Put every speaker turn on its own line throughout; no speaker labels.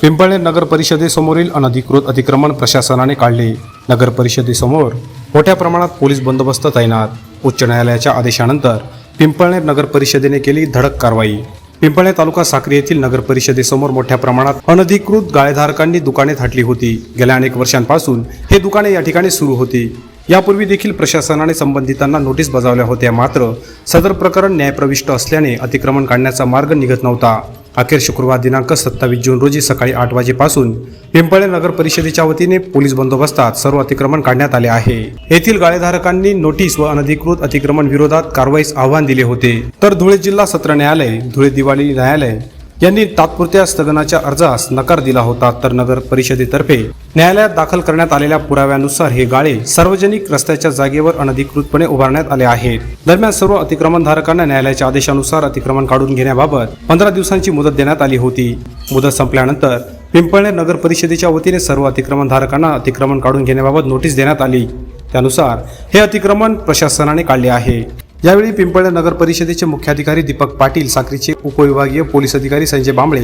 पिंपळणे नगर परिषदेसमोरील अनधिकृत अतिक्रमण प्रशासनाने काढले. नगर परिषदेसमोर मोठ्या प्रमाणात पोलीस बंदोबस्त तैनात. उच्च न्यायालयाच्या आदेशानंतर पिंपळनेर नगर परिषदेने केली धडक कारवाई. पिंपळणे तालुका साक्री येथील नगर परिषदेसमोर मोठ्या प्रमाणात अनधिकृत गाळेधारकांनी दुकाने थाटली होती. गेल्या अनेक वर्षांपासून हे दुकाने या ठिकाणी सुरू होती. यापूर्वी देखील प्रशासनाने संबंधितांना नोटीस बजावल्या होत्या. मात्र सदर प्रकरण न्यायप्रविष्ट असल्याने अतिक्रमण काढण्याचा मार्ग निघत नव्हता. अखेर शुक्रवार दिनांक सत्तावीस जून रोजी सकाळी आठ वाजेपासून पिंपळे नगर परिषदेच्या वतीने पोलीस बंदोबस्तात सर्व अतिक्रमण काढण्यात आले आहे. येथील गाळेधारकांनी नोटीस व अनधिकृत अतिक्रमण विरोधात कारवाईस आव्हान दिले होते. तर धुळे जिल्हा सत्र न्यायालय धुळे दिवाळी न्यायालय यांनी तात्पुरत्या स्थगनाच्या अर्जास नकार दिला होता तर नगर परिषदेतर्फे न्यायालयात दाखल करण्यात आलेल्या पुराव्यानुसार हे गाळे सार्वजनिक रस्त्याच्या जागेवर अनधिकृतपणे उभारण्यात आले आहेत. दरम्यान सर्व अतिक्रमणधारकांना न्यायालयाच्या आदेशानुसार अतिक्रमण काढून घेण्याबाबत पंधरा दिवसांची मुदत देण्यात आली होती. मुदत संपल्यानंतर पिंपळणे नगर परिषदेच्या वतीने सर्व अतिक्रमणधारकांना अतिक्रमण काढून घेण्याबाबत नोटीस देण्यात आली. त्यानुसार हे अतिक्रमण प्रशासनाने काढले आहे. यावेळी पिंपळणे नगर परिषदेचे मुख्याधिकारी दीपक पाटील साक्रीचे उपविभागीय पोलीस अधिकारी संजय बांबळे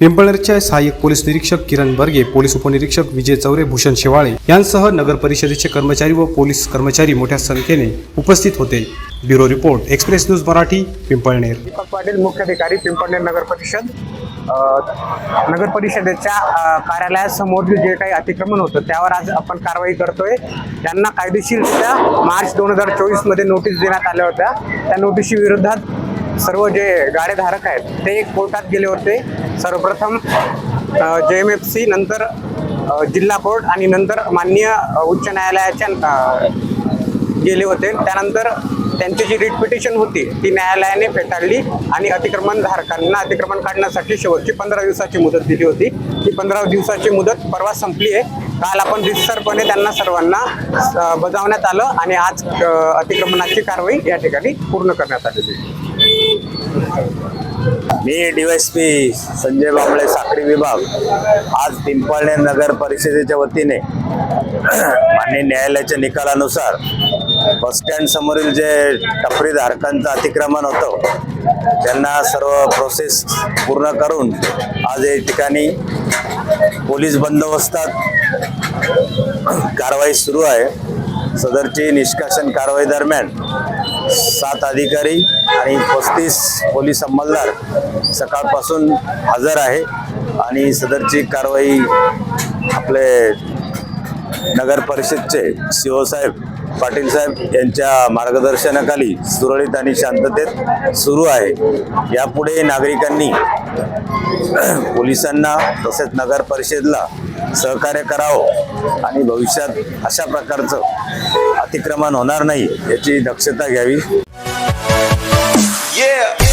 पिंपळनेरचे सहाय्यक पोलीस निरीक्षक किरण बर्गे पोलीस उपनिरीक्षक विजय चौरे भूषण शेवाळे यांसह नगर परिषदेचे कर्मचारी व पोलीस कर्मचारी मोठ्या संख्येने उपस्थित होते. Bureau report express news Marathi Pimpalner.
Deepak Patil मुख्याधिकारी पिंपळनेर नगर परिषद. नगर परिषदेच्या कार्यालयासमोरील जे काही अतिक्रमण होतं त्यावर आज आपण कारवाई करतोय. त्यांना कायदेशीररित्या मार्च दोन हजार चोवीसमध्ये नोटीस देण्यात आल्या होत्या. त्या नोटीसी विरोधात सर्व जे गाडेधारक आहेत ते कोर्टात गेले होते. सर्वप्रथम जे एम एफ सी नंतर जिल्हा कोर्ट आणि नंतर माननीय उच्च न्यायालयाच्या गेले होते. त्यानंतर त्यांची जी रिट पिटिशन होती ती न्यायालयाने फेटाळली आणि अतिक्रमण धारकांना अतिक्रमण काढण्यासाठी शेवटची पंधरा दिवसाची मुदत दिली होती. ती पंधरा दिवसाची मुदत परवा संपली आहे. काल आपण रितसरपणे त्यांना सर्वांना बजावण्यात आलं आणि आज अतिक्रमणाची कारवाई या ठिकाणी पूर्ण करण्यात आलेली आहे.
मी डीवायसपी संजय बांबळे साखळी विभाग आज पिंपळणे नगर परिषदेच्या वतीने माननीय न्यायालयाच्या निकालानुसार बसस्टँड समोरील जे टपरी धारकांचं अतिक्रमण होतं त्यांना सर्व प्रोसेस पूर्ण करून आज या ठिकाणी पोलीस बंदोबस्तात कारवाई सुरू आहे. सदरची निष्कासन कारवाई दरम्यान सात अधिकारी आणि पस्तीस पोलीस अंमलदार सकाळपासून हजर आहे आणि सदरची कारवाई आपले नगर परिषदचे सीओ साहेब पाटील साहेब यांच्या मार्गदर्शनाखाली सुरळीत आणि शांततेत सुरू आहे यापुढे नागरिकांनी पोलिसांना तसेच नगर परिषदला सहकार्य करावं आणि भविष्यात अशा प्रकारचं अतिक्रमण होणार नाही याची दक्षता घ्यावी
Yeah.